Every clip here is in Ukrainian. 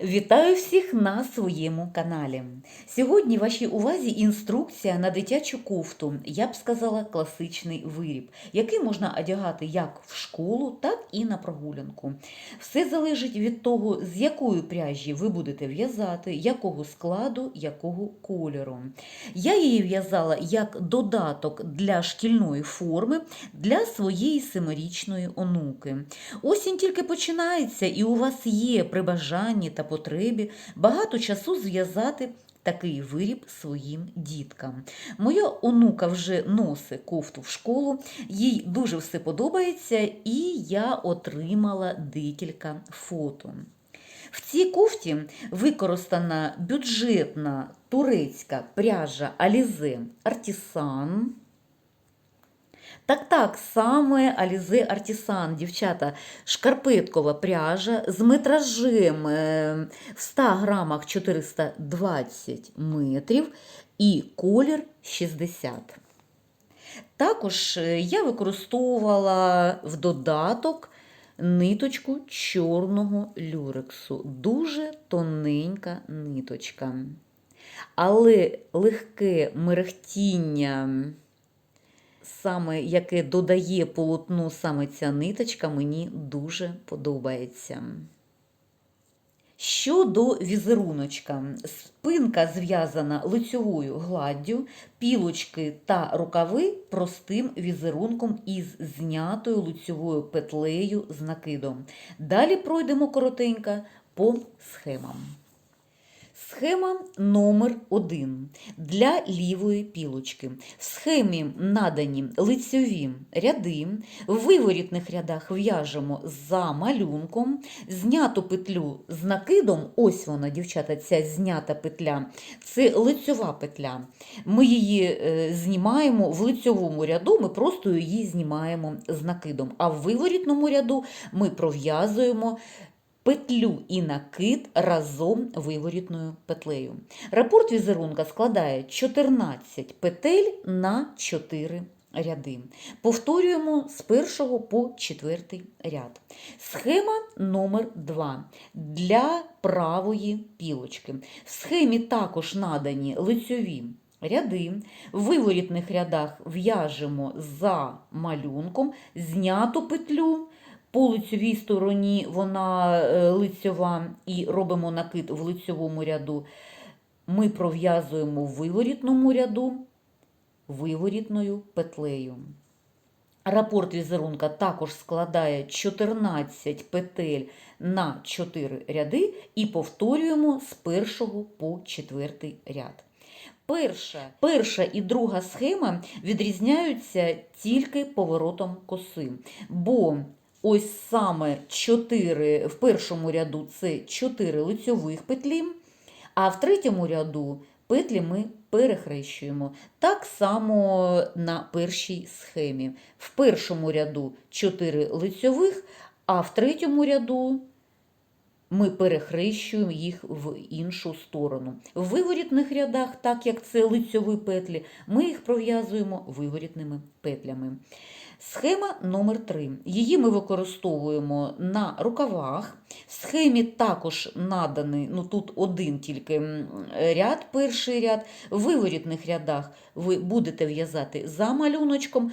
Вітаю всіх на своєму каналі. Сьогодні вашій увазі інструкція на дитячу кофту, я б сказала, класичний виріб, який можна одягати як в школу, так і на прогулянку. Все залежить від того, з якої пряжі ви будете в'язати, якого складу, якого кольору. Я її в'язала як додаток для шкільної форми для своєї семирічної онуки. Осінь тільки починається, і у вас є при бажанні та потребі багато часу зв'язати такий виріб своїм діткам. Моя онука вже носить кофту в школу, їй дуже все подобається, і я отримала декілька фото. В цій кофті використана бюджетна турецька пряжа Alize Artisan. Так, так, саме Alize Artisan, дівчата, шкарпеткова пряжа з метражем е, в 100 грамах 420 метрів і колір 60. Також е, я використовувала в додаток ниточку чорного люрексу. Дуже тоненька ниточка. Але легке мерехтіння саме яке додає полотну саме ця ниточка, мені дуже подобається. Щодо візеруночка, спинка зв'язана лицьовою гладдю, пілочки та рукави простим візерунком із знятою лицьовою петлею з накидом. Далі пройдемо коротенько по схемам. Схема номер 1 для лівої пілочки. В схемі надані лицьові ряди. В виворітних рядах в'яжемо за малюнком, зняту петлю з накидом. Ось вона, дівчата, ця знята петля. Це лицьова петля. Ми її е, знімаємо в лицьовому ряду, ми просто її знімаємо з накидом. А в виворітному ряду ми пров'язуємо петлю і накид разом виворітною петлею. Рапорт візерунка складає 14 петель на 4 ряди. Повторюємо з першого по четвертий ряд. Схема номер 2 для правої пілочки. В схемі також надані лицьові ряди. В виворітних рядах в'яжемо за малюнком, зняту петлю. По лицьовій стороні вона е, лицьова і робимо накид в лицьовому ряду. Ми пров'язуємо в виворітному ряду виворітною петлею. Рапорт візерунка також складає 14 петель на 4 ряди і повторюємо з першого по четвертий ряд. Перша, перша і друга схема відрізняються тільки поворотом коси, бо Ось саме 4 в першому ряду це 4 лицьових петлі, а в третьому ряду петлі ми перехрещуємо. Так само на першій схемі. В першому ряду 4 лицьових, а в третьому ряду ми перехрещуємо їх в іншу сторону. В виворітних рядах, так як це лицьові петлі, ми їх пров'язуємо виворітними петлями. Схема номер 3 Її ми використовуємо на рукавах. В схемі також наданий, ну тут один тільки ряд, перший ряд. В виворітних рядах ви будете в'язати за малюночком.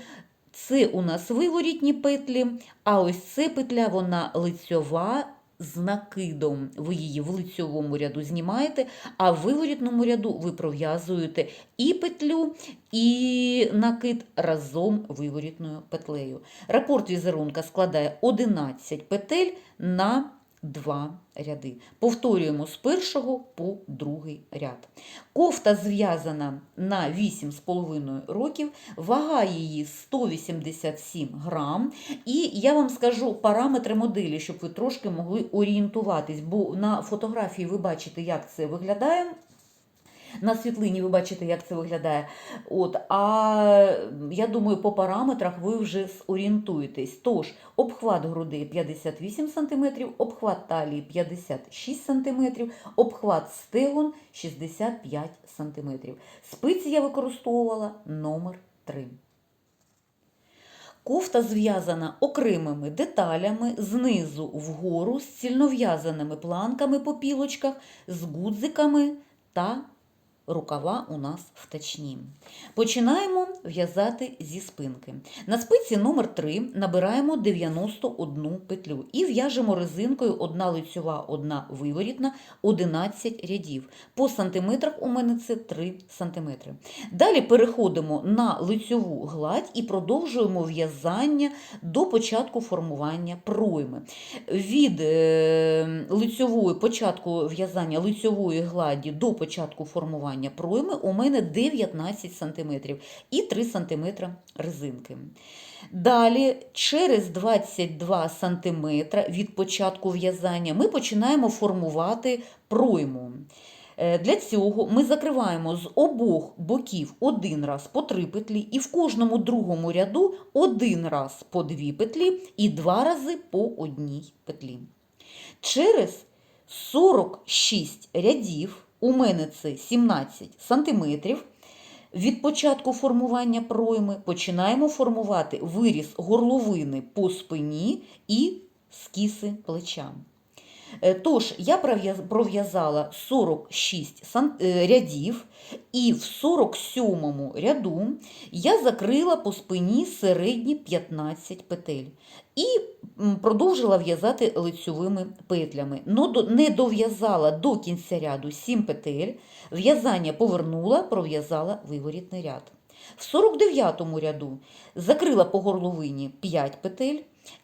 Це у нас виворітні петлі, а ось це петля, вона лицьова з накидом. Ви її в лицьовому ряду знімаєте, а в виворітному ряду ви пров'язуєте і петлю, і накид разом виворітною петлею. Рапорт візерунка складає 11 петель на Два ряди. Повторюємо з першого по другий ряд. Кофта зв'язана на 8,5 років, вага її 187 грам. І я вам скажу параметри моделі, щоб ви трошки могли орієнтуватись, бо на фотографії ви бачите, як це виглядає. На світлині ви бачите, як це виглядає. От, А я думаю, по параметрах ви вже зорієнтуєтесь. Тож, обхват грудей 58 см, обхват талії 56 см, обхват стегон 65 см. Спиці я використовувала номер 3. Кофта зв'язана окремими деталями знизу вгору з цільнов'язаними планками по пілочках, з гудзиками та рукава у нас втачні. Починаємо в'язати зі спинки. На спиці номер 3 набираємо 91 петлю і в'яжемо резинкою одна лицьова, одна виворітна, 11 рядів. По сантиметрах у мене це 3 сантиметри. Далі переходимо на лицьову гладь і продовжуємо в'язання до початку формування пройми. Від е, лицьової початку в'язання лицьової гладі до початку формування пройми у мене 19 см і 3 см резинки. Далі, через 22 см від початку в'язання ми починаємо формувати пройму. Е, Для цього ми закриваємо з обох боків один раз по три петлі, і в кожному другому ряду один раз по дві петлі і два рази по одній петлі. Через 46 рядів, у мене це 17 сантиметрів, від початку формування пройми починаємо формувати виріз горловини по спині і скіси плеча. Е, Тож, я пров'язала 46 е, рядів, і в 47 ряду я закрила по спині середні 15 петель і продовжила в'язати лицьовими петлями. Но не дов'язала до кінця ряду 7 петель, в'язання повернула, пров'язала виворітний ряд. В 49 ряду закрила по горловині 5 петель,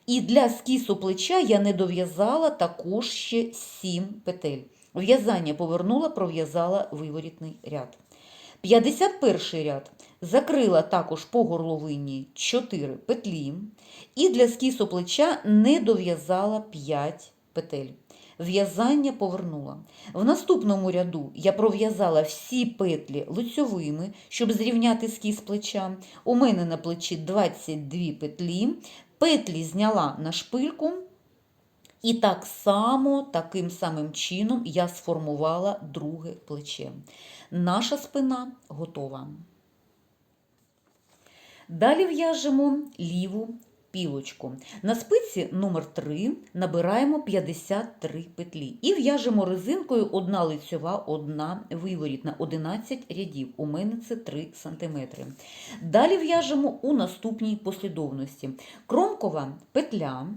і для скісу плеча я не дов'язала також ще 7 петель. В'язання повернула, пров'язала виворітний ряд. 51 ряд закрила також по горловині 4 петлі, і для скісу плеча не дов'язала 5 петель. В'язання повернула. В наступному ряду я пров'язала всі петлі лицьовими, щоб зрівняти скіз плеча. У мене на плечі 22 петлі. Петлі зняла на шпильку. І так само, таким самим чином я сформувала друге плече. Наша спина готова. Далі в'яжемо ліву пілочку. На спиці номер 3 набираємо 53 петлі і в'яжемо резинкою одна лицьова, одна виворітна, 11 рядів. У мене це 3 см. Далі в'яжемо у наступній послідовності. Кромкова петля,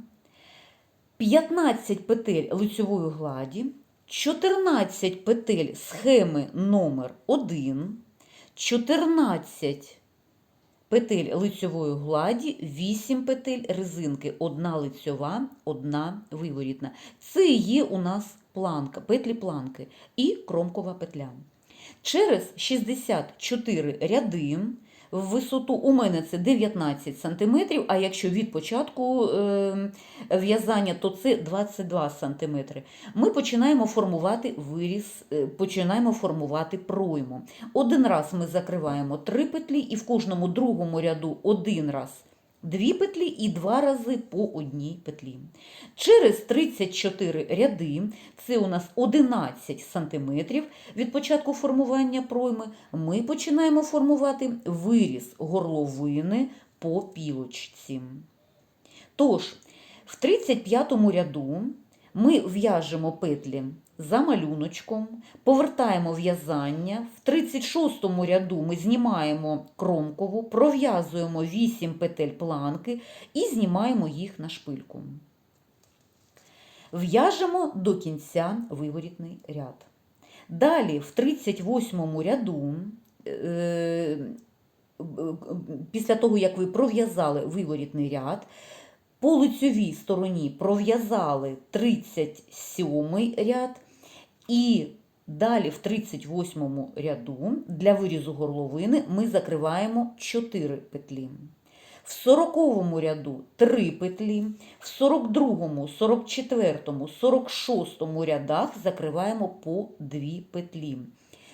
15 петель лицьової гладі, 14 петель схеми номер 1, 14 петель лицьової гладі, 8 петель резинки, одна лицьова, одна виворітна. Це є у нас планка, петлі планки і кромкова петля. Через 64 ряди в висоту у мене це 19 см, а якщо від початку е, в'язання, то це 22 см. Ми починаємо формувати виріз, е, починаємо формувати пройму. Один раз ми закриваємо три петлі, і в кожному другому ряду один раз дві петлі і два рази по одній петлі. Через 34 ряди, це у нас 11 сантиметрів від початку формування пройми, ми починаємо формувати виріз горловини по пілочці. Тож, в 35 ряду ми в'яжемо петлі за малюночком, повертаємо в'язання. В 36 ряду ми знімаємо кромкову, пров'язуємо 8 петель планки і знімаємо їх на шпильку. В'яжемо до кінця виворітний ряд. Далі, в 38 ряду, е, після того, як ви пров'язали виворітний ряд, по лицьовій стороні пров'язали 37 ряд і далі в 38 ряду для вирізу горловини ми закриваємо 4 петлі. В 40 ряду 3 петлі, в 42, 44, 46 рядах закриваємо по 2 петлі.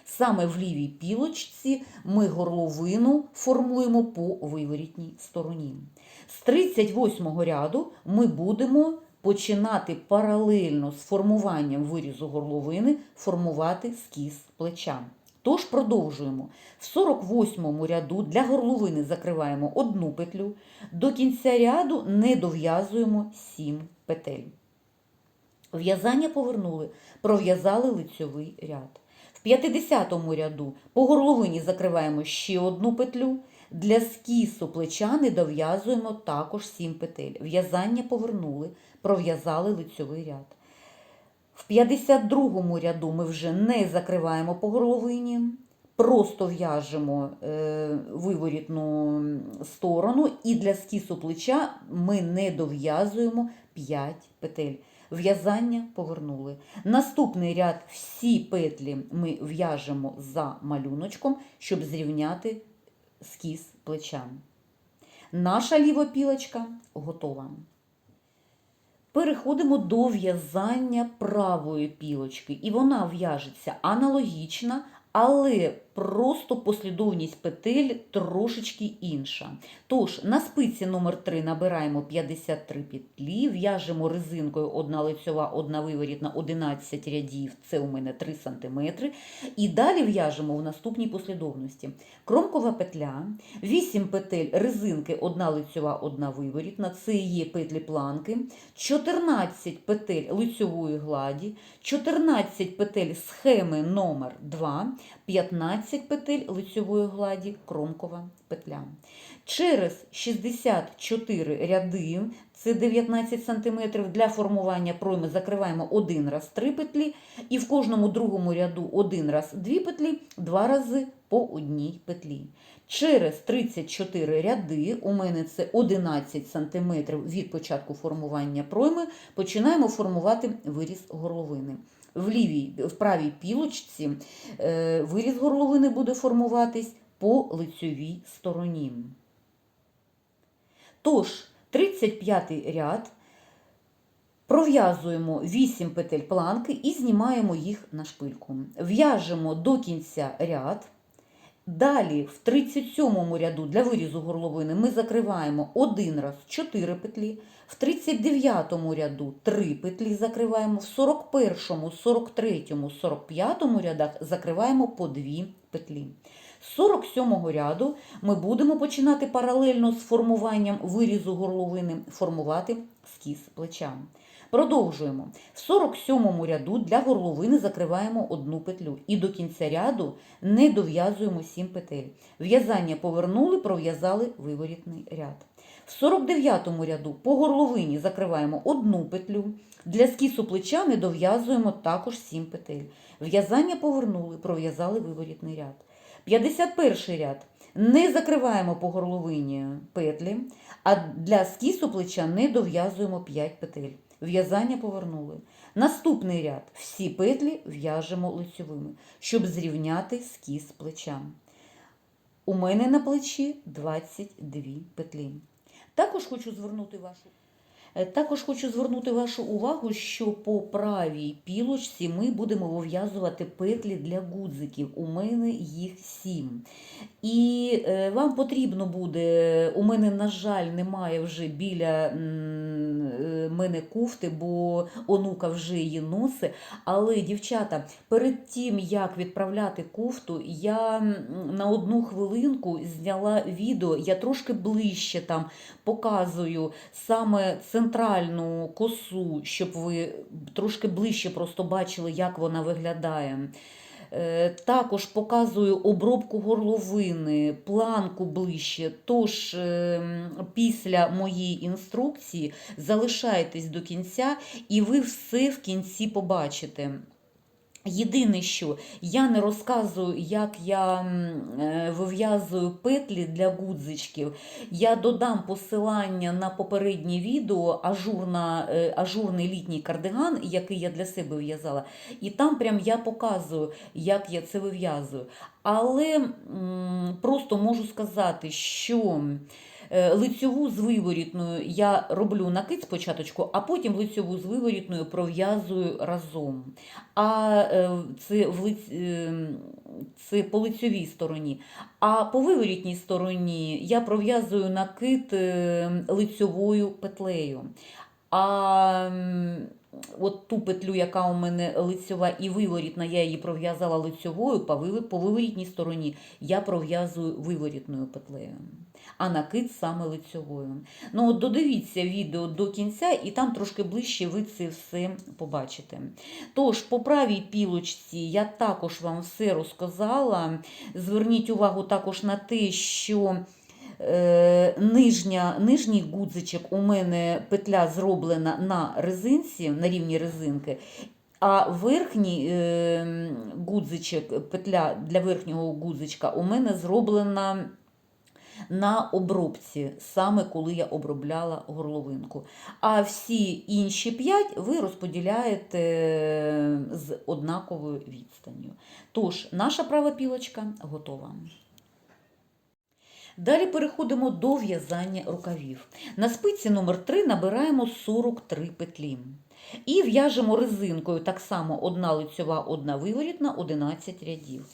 Саме в лівій пілочці ми горловину формуємо по виворітній стороні. З 38 ряду ми будемо починати паралельно з формуванням вирізу горловини формувати скіз плеча. Тож продовжуємо. В 48 ряду для горловини закриваємо одну петлю, до кінця ряду не дов'язуємо 7 петель. В'язання повернули, пров'язали лицьовий ряд. В 50 ряду по горловині закриваємо ще одну петлю. Для скісу плеча не дов'язуємо також 7 петель. В'язання повернули, пров'язали лицьовий ряд. В 52 ряду ми вже не закриваємо по горловині, просто в'яжемо е, виворітну сторону, і для скісу плеча ми не дов'язуємо 5 петель. В'язання повернули. Наступний ряд всі петлі ми в'яжемо за малюночком, щоб зрівняти скіс плечем. Наша лівопілочка готова. Переходимо до в'язання правої пілочки, і вона в'яжеться аналогічно, але просто послідовність петель трошечки інша. Тож, на спиці номер 3 набираємо 53 петлі, в'яжемо резинкою одна лицьова, одна виворітна, 11 рядів, це у мене 3 см. І далі в'яжемо в наступній послідовності. Кромкова петля, 8 петель резинки, одна лицьова, одна виворітна, це є петлі планки, 14 петель лицьової гладі, 14 петель схеми номер 2, 15 петель лицьової гладі, кромкова петля. Через 64 ряди, це 19 см, для формування пройми закриваємо один раз 3 петлі, і в кожному другому ряду один раз 2 петлі, два рази по одній петлі. Через 34 ряди, у мене це 11 см від початку формування пройми, починаємо формувати виріз горловини. В лівій, в правій пілочці е, виріз горловини буде формуватись по лицьовій стороні. Тож, 35 ряд пров'язуємо 8 петель планки і знімаємо їх на шпильку. В'яжемо до кінця ряд. Далі, в 37 ряду для вирізу горловини ми закриваємо один раз 4 петлі, в 39 ряду 3 петлі закриваємо, в 41, 43, 45 рядах закриваємо по 2 петлі. З 47 ряду ми будемо починати паралельно з формуванням вирізу горловини формувати скіз плеча. Продовжуємо. В 47-му ряду для горловини закриваємо одну петлю і до кінця ряду не дов'язуємо 7 петель. В'язання повернули, пров'язали виворітний ряд. В 49-му ряду по горловині закриваємо одну петлю. Для скісу плеча не дов'язуємо також 7 петель. В'язання повернули, пров'язали виворітний ряд. 51 ряд. Не закриваємо по горловині петлі, а для скісу плеча не дов'язуємо 5 петель. В'язання повернули. Наступний ряд. Всі петлі в'яжемо лицьовими, щоб зрівняти скіс плеча. У мене на плечі 22 петлі. Також хочу звернути вашу Е, Також хочу звернути вашу увагу, що по правій пілочці ми будемо вив'язувати петлі для гудзиків. У мене їх сім. І е, вам потрібно буде, у мене, на жаль, немає вже біля мене кофти, бо онука вже її носить. Але, дівчата, перед тим, як відправляти кофту, я на одну хвилинку зняла відео, я трошки ближче там показую саме центральну косу, щоб ви трошки ближче просто бачили, як вона виглядає. Е, Також показую обробку горловини, планку ближче. Тож е, після моєї інструкції залишайтесь до кінця, і ви все в кінці побачите. Єдине, що я не розказую, як я е, вив'язую петлі для гудзичків. Я додам посилання на попереднє відео ажурна, е, ажурний літній кардиган, який я для себе в'язала. І там прям я показую, як я це вив'язую. Але м, просто можу сказати, що. Е, Лицьову з виворітною я роблю накид спочатку, а потім лицьову з виворітною пров'язую разом. А е, це, в лиць... е, це по лицьовій стороні. А по виворітній стороні я пров'язую накид лицьовою петлею. А от ту петлю, яка у мене лицьова і виворітна, я її пров'язала лицьовою, по виворітній стороні я пров'язую виворітною петлею, а накид саме лицьовою. Ну, от додивіться відео до кінця, і там трошки ближче ви це все побачите. Тож, по правій пілочці я також вам все розказала. Зверніть увагу також на те, що е, нижня, нижній гудзичок у мене петля зроблена на резинці, на рівні резинки. А верхній е, гудзичок, петля для верхнього гудзичка у мене зроблена на обробці, саме коли я обробляла горловинку. А всі інші п'ять ви розподіляєте е, з однаковою відстанню. Тож, наша права пілочка готова. Далі переходимо до в'язання рукавів. На спиці номер 3 набираємо 43 петлі. І в'яжемо резинкою так само одна лицьова, одна виворітна, 11 рядів.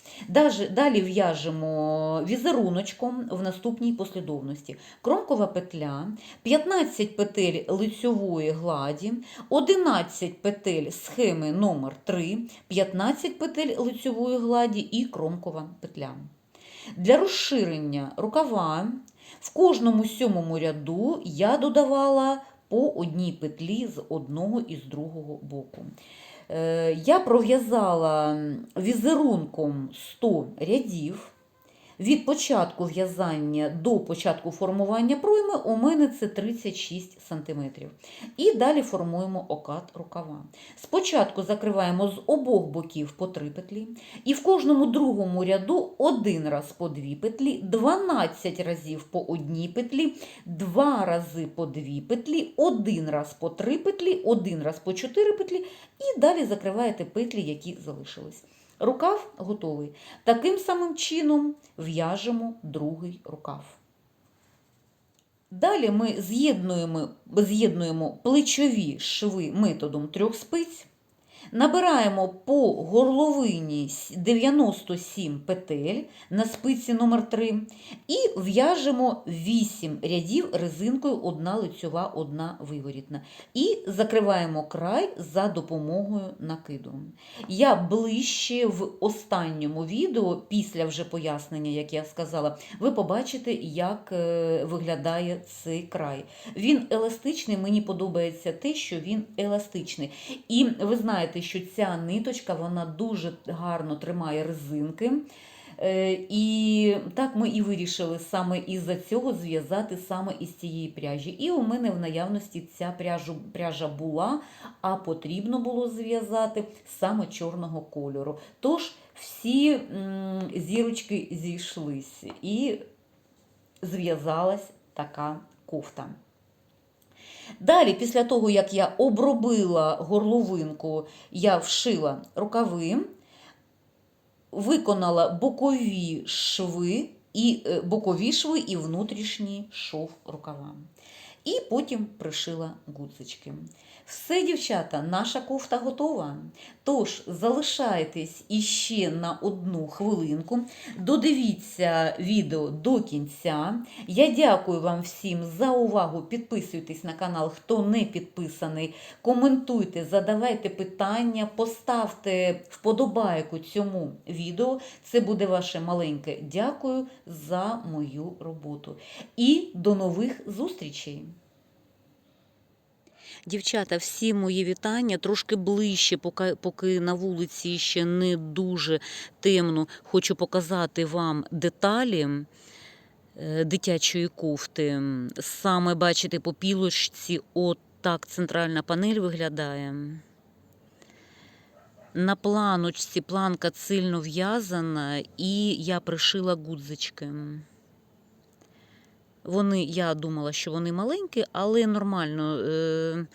Далі, в'яжемо візеруночком в наступній послідовності. Кромкова петля, 15 петель лицьової гладі, 11 петель схеми номер 3 15 петель лицьової гладі і кромкова петля. Для розширення рукава в кожному сьомому ряду я додавала по одній петлі з одного і з другого боку. Е, Я пров'язала візерунком 100 рядів. Від початку в'язання до початку формування пройми у мене це 36 см. І далі формуємо окат рукава. Спочатку закриваємо з обох боків по 3 петлі, і в кожному другому ряду один раз по 2 петлі, 12 разів по одній петлі, 2 рази по 2 петлі, один раз по 3 петлі, один раз по 4 петлі, і далі закриваєте петлі, які залишились. Рукав готовий. Таким самим чином в'яжемо другий рукав. Далі ми з'єднуємо, з'єднуємо плечові шви методом трьох спиць, набираємо по горловині 97 петель на спиці номер 3 і в'яжемо 8 рядів резинкою одна лицьова, одна виворітна. І закриваємо край за допомогою накиду. Я ближче в останньому відео, після вже пояснення, як я сказала, ви побачите, як е, виглядає цей край. Він еластичний, мені подобається те, що він еластичний. І ви знаєте, що ця ниточка вона дуже гарно тримає резинки. Е, І так ми і вирішили саме із-за цього зв'язати саме із цієї пряжі. І у мене в наявності ця пряжу, пряжа була, а потрібно було зв'язати саме чорного кольору. Тож всі зірочки зійшлись і зв'язалась така кофта. Далі, після того, як я обробила горловинку, я вшила рукави, виконала бокові шви, і, е, бокові шви і внутрішній шов рукава. І потім пришила гудзички. Все, дівчата, наша кофта готова. Тож залишайтесь іще на одну хвилинку. Додивіться відео до кінця. Я дякую вам всім за увагу. Підписуйтесь на канал, хто не підписаний. Коментуйте, задавайте питання, поставте вподобайку цьому відео. Це буде ваше маленьке дякую за мою роботу. І до нових зустрічей! Дівчата, всі мої вітання трошки ближче, поки, поки на вулиці ще не дуже темно. Хочу показати вам деталі е, дитячої кофти. Саме бачите, по пілочці, от так центральна панель виглядає. На планочці планка сильно в'язана, і я пришила гудзички. Вони, я думала, що вони маленькі, але нормально. Е,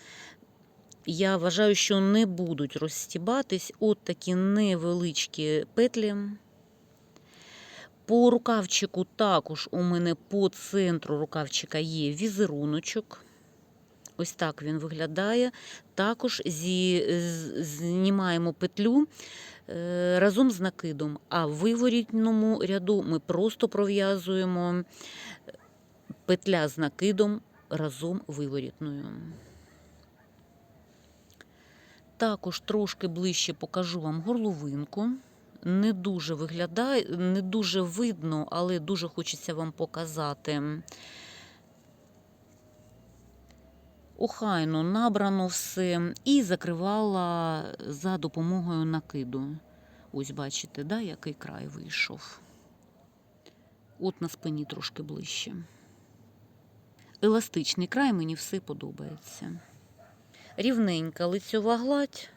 я вважаю, що не будуть розстібатись. От такі невеличкі петлі. По рукавчику також у мене по центру рукавчика є візеруночок. Ось так він виглядає. Також зі, знімаємо петлю е, разом з накидом, а в виворітному ряду ми просто пров'язуємо петля з накидом разом виворітною. Також трошки ближче покажу вам горловинку. Не дуже виглядає, не дуже видно, але дуже хочеться вам показати. Охайно набрано все і закривала за допомогою накиду. Ось бачите, да, який край вийшов. От на спині трошки ближче. Еластичний край мені все подобається. Рівненька лицьова гладь.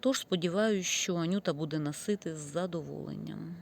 Тож сподіваюся, що Анюта буде носити з задоволенням.